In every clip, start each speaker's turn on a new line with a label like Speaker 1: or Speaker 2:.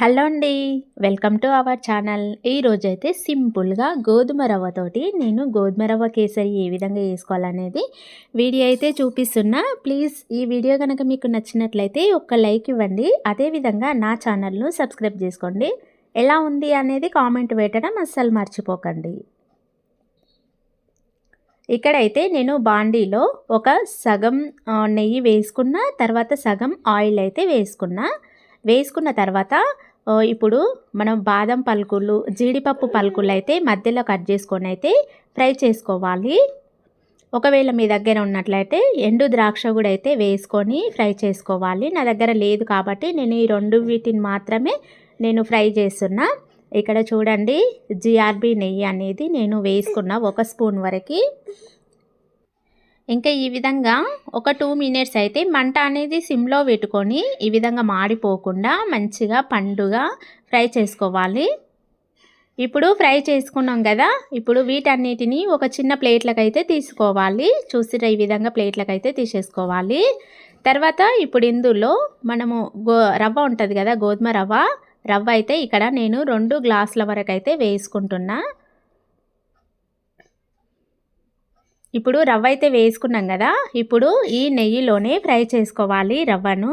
Speaker 1: Hello అండి welcome to our channel. ఈరోజైతే సింపుల్గా గోధుమ రవ్వతోటి నేను గోధుమ రవ్వ కేసరి ఏ విధంగా వేసుకోవాలనేది వీడియో అయితే చూపిస్తున్నా. ప్లీజ్ ఈ వీడియో కనుక మీకు నచ్చినట్లయితే ఒక్క లైక్ ఇవ్వండి. అదేవిధంగా నా ఛానల్ను సబ్స్క్రైబ్ చేసుకోండి. ఎలా ఉంది అనేది కామెంట్ పెట్టడం అస్సలు మర్చిపోకండి. ఇక్కడైతే నేను బాండీలో ఒక సగం నెయ్యి వేసుకున్న తర్వాత సగం ఆయిల్ అయితే వేసుకున్నా. వేసుకున్న తర్వాత ఇప్పుడు మనం బాదం పలుకులు జీడిపప్పు పలుకులు అయితే మధ్యలో కట్ చేసుకొని అయితే ఫ్రై చేసుకోవాలి. ఒకవేళ మీ దగ్గర ఉన్నట్లయితే ఎండు ద్రాక్ష కూడా అయితే వేసుకొని ఫ్రై చేసుకోవాలి. నా దగ్గర లేదు కాబట్టి నేను ఈ రెండు వీటిని మాత్రమే నేను ఫ్రై చేస్తున్నా. ఇక్కడ చూడండి జిఆర్బి నెయ్యి అనేది నేను వేసుకున్న ఒక స్పూన్ వరకు. ఇంకా ఈ విధంగా ఒక టూ మినిట్స్ అయితే మంట అనేది సిమ్లో పెట్టుకొని ఈ విధంగా మాడిపోకుండా మంచిగా పండుగా ఫ్రై చేసుకోవాలి. ఇప్పుడు ఫ్రై చేసుకున్నాం కదా ఇప్పుడు వీటన్నిటిని ఒక చిన్న ప్లేట్లకైతే తీసుకోవాలి. చూసిరా ఈ విధంగా ప్లేట్లకైతే తీసేసుకోవాలి. తర్వాత ఇప్పుడు ఇందులో మనము గో రవ్వ ఉంటుంది కదా గోధుమ రవ్వ. రవ్వ అయితే ఇక్కడ నేను రెండు గ్లాసుల వరకు అయితే వేసుకుంటున్నా. ఇప్పుడు రవ్వ అయితే వేసుకున్నాం కదా ఇప్పుడు ఈ నెయ్యిలోనే ఫ్రై చేసుకోవాలి రవ్వను.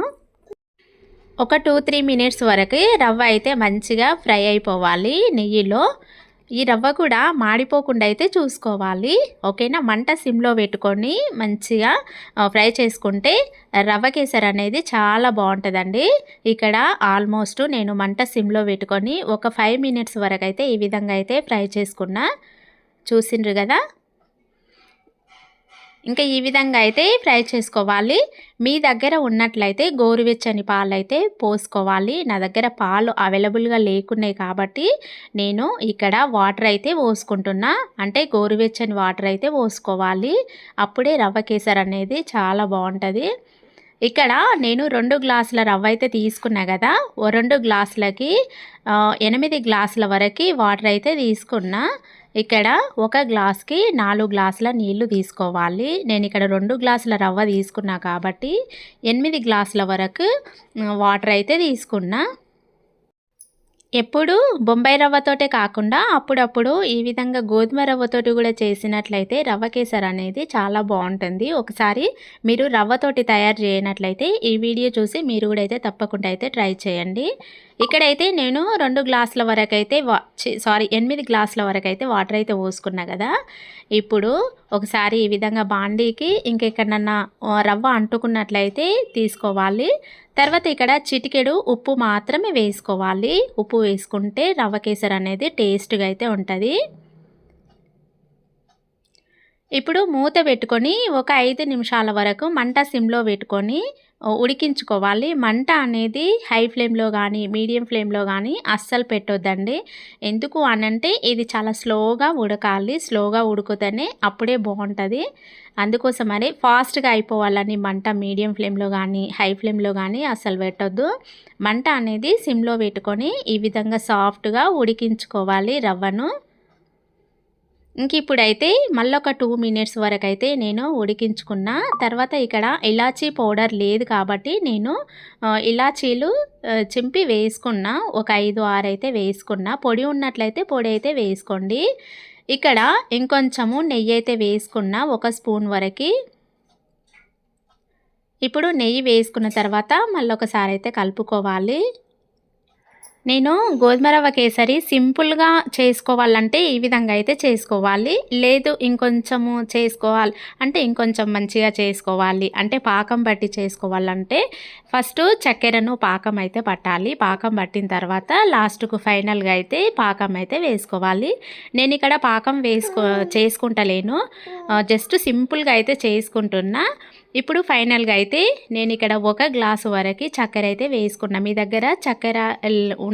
Speaker 1: ఒక టూ త్రీ మినిట్స్ వరకు రవ్వ అయితే మంచిగా ఫ్రై అయిపోవాలి నెయ్యిలో. ఈ రవ్వ కూడా మాడిపోకుండా అయితే చూసుకోవాలి. ఓకేనా? మంట సిమ్లో పెట్టుకొని మంచిగా ఫ్రై చేసుకుంటే రవ్వ కేసర్ అనేది చాలా బాగుంటుందండి. ఇక్కడ ఆల్మోస్ట్ నేను మంట సిమ్లో పెట్టుకొని ఒక ఫైవ్ మినిట్స్ వరకు అయితే ఈ విధంగా అయితే ఫ్రై చేసుకున్నా. చూసిండ్రు కదా? ఇంకా ఈ విధంగా అయితే ఫ్రై చేసుకోవాలి. మీ దగ్గర ఉన్నట్లయితే గోరువెచ్చని పాలు అయితే పోసుకోవాలి. నా దగ్గర పాలు అవైలబుల్గా లేకున్నాయి కాబట్టి నేను ఇక్కడ వాటర్ అయితే పోసుకుంటున్నా. అంటే గోరువెచ్చని వాటర్ అయితే పోసుకోవాలి. అప్పుడే రవ్వ కేసర్ అనేది చాలా బాగుంటుంది. ఇక్కడ నేను రెండు గ్లాసుల రవ్వ అయితే తీసుకున్నా కదా. ఓ రెండు గ్లాసులకి ఎనిమిది గ్లాసుల వరకు వాటర్ అయితే తీసుకున్నా. ఇక్కడ ఒక గ్లాస్కి నాలుగు గ్లాసుల నీళ్ళు తీసుకోవాలి. నేను ఇక్కడ రెండు గ్లాసుల రవ్వ తీసుకున్నా కాబట్టి ఎనిమిది గ్లాసుల వరకు వాటర్ అయితే తీసుకున్నా. ఎప్పుడు బొంబాయి రవ్వతోటే కాకుండా అప్పుడప్పుడు ఈ విధంగా గోధుమ రవ్వతోటి కూడా చేసినట్లయితే రవ్వ కేసర్ అనేది చాలా బాగుంటుంది. ఒకసారి మీరు రవ్వతోటి తయారు చేయనట్లయితే ఈ వీడియో చూసి మీరు కూడా అయితే తప్పకుండా అయితే ట్రై చేయండి. ఇక్కడైతే నేను రెండు గ్లాసుల వరకు అయితే వా సారీ ఎనిమిది గ్లాసుల వరకు అయితే వాటర్ అయితే పోసుకున్నా కదా. ఇప్పుడు ఒకసారి ఈ విధంగా బాండీకి ఇంకెక్కడన్నా రవ్వ అంటుకున్నట్లయితే తీసుకోవాలి. తర్వాత ఇక్కడ చిటికెడు ఉప్పు మాత్రమే వేసుకోవాలి. ఉప్పు వేసుకుంటే రవ్వ కేసరి అనేది టేస్ట్గా అయితే ఉంటుంది. ఇప్పుడు మూత పెట్టుకొని ఒక ఐదు నిమిషాల వరకు మంట సిమ్లో పెట్టుకొని ఉడికించుకోవాలి. మంట అనేది హై ఫ్లేమ్లో కానీ మీడియం ఫ్లేమ్లో కానీ అస్సలు పెట్టొద్దండి. ఎందుకు అనంటే ఇది చాలా స్లోగా ఉడకాలి. స్లోగా ఉడుకుతనే అప్పుడే బాగుంటుంది. అందుకోసమని ఫాస్ట్గా అయిపోవాలని మంట మీడియం ఫ్లేమ్లో కానీ హై ఫ్లేమ్లో కానీ అస్సలు పెట్టొద్దు. మంట అనేది సిమ్లో పెట్టుకొని ఈ విధంగా సాఫ్ట్గా ఉడికించుకోవాలి రవ్వను. ఇంక ఇప్పుడైతే మళ్ళీ ఒక టూ మినిట్స్ వరకు అయితే నేను ఉడికించుకున్న తర్వాత ఇక్కడ ఇలాచీ పౌడర్ లేదు కాబట్టి నేను ఇలాచీలు చింపి వేసుకున్న ఒక ఐదు ఆరు అయితే వేసుకున్న. పొడి ఉన్నట్లయితే పొడి అయితే వేసుకోండి. ఇక్కడ ఇంకొంచెము నెయ్యి అయితే వేసుకున్న ఒక స్పూన్ వరకు. ఇప్పుడు నెయ్యి వేసుకున్న తర్వాత మళ్ళీ ఒకసారి అయితే కలుపుకోవాలి. నేను గోధుమ రవ్వ కేసరి సింపుల్గా చేసుకోవాలంటే ఈ విధంగా అయితే చేసుకోవాలి. లేదు ఇంకొంచెము చేసుకోవాలి. అంటే ఇంకొంచెం మంచిగా చేసుకోవాలి. అంటే పాకం పట్టి చేసుకోవాలంటే ఫస్ట్ చక్కెరను పాకం అయితే పట్టాలి. పాకం పట్టిన తర్వాత లాస్ట్కు ఫైనల్గా అయితే పాకం అయితే వేసుకోవాలి. నేను ఇక్కడ పాకం వేసుకో చేసుకుంటలేను. జస్ట్ సింపుల్గా అయితే చేసుకుంటున్నా. ఇప్పుడు ఫైనల్గా అయితే నేను ఇక్కడ ఒక గ్లాసు వరకు చక్కెర అయితే వేసుకున్నా. మీ దగ్గర చక్కెర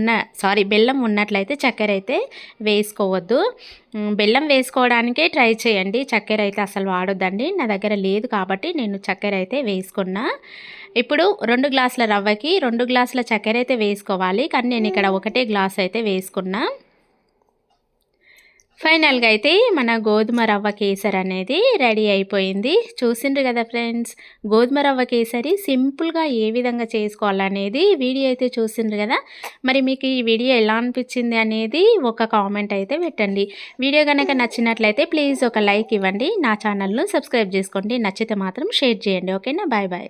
Speaker 1: ఉన్న సారీ బెల్లం ఉన్నట్లయితే చక్కెర అయితే వేసుకోవద్దు బెల్లం వేసుకోవడానికే ట్రై చేయండి. చక్కెర అయితే అసలు వాడొద్దండి. నా దగ్గర లేదు కాబట్టి నేను చక్కెర అయితే వేసుకున్నా. ఇప్పుడు రెండు గ్లాసుల రవ్వకి రెండు గ్లాసుల చక్కెర అయితే వేసుకోవాలి. కానీ నేను ఇక్కడ ఒకటే గ్లాస్ అయితే వేసుకున్నా. ఫైనల్గా అయితే మన గోధుమ రవ్వ కేసరి అనేది రెడీ అయిపోయింది. చూసిండ్రు కదా ఫ్రెండ్స్ గోధుమ రవ్వ కేసరి సింపుల్గా ఏ విధంగా చేసుకోవాలనేది వీడియో అయితే చూసిండ్రు కదా. మరి మీకు ఈ వీడియో ఎలా అనిపించింది అనేది ఒక కామెంట్ అయితే పెట్టండి. వీడియో కనుక నచ్చినట్లయితే ప్లీజ్ ఒక లైక్ ఇవ్వండి. నా ఛానల్ను సబ్స్క్రైబ్ చేసుకోండి. నచ్చితే మాత్రం షేర్ చేయండి. ఓకేనా? Bye bye.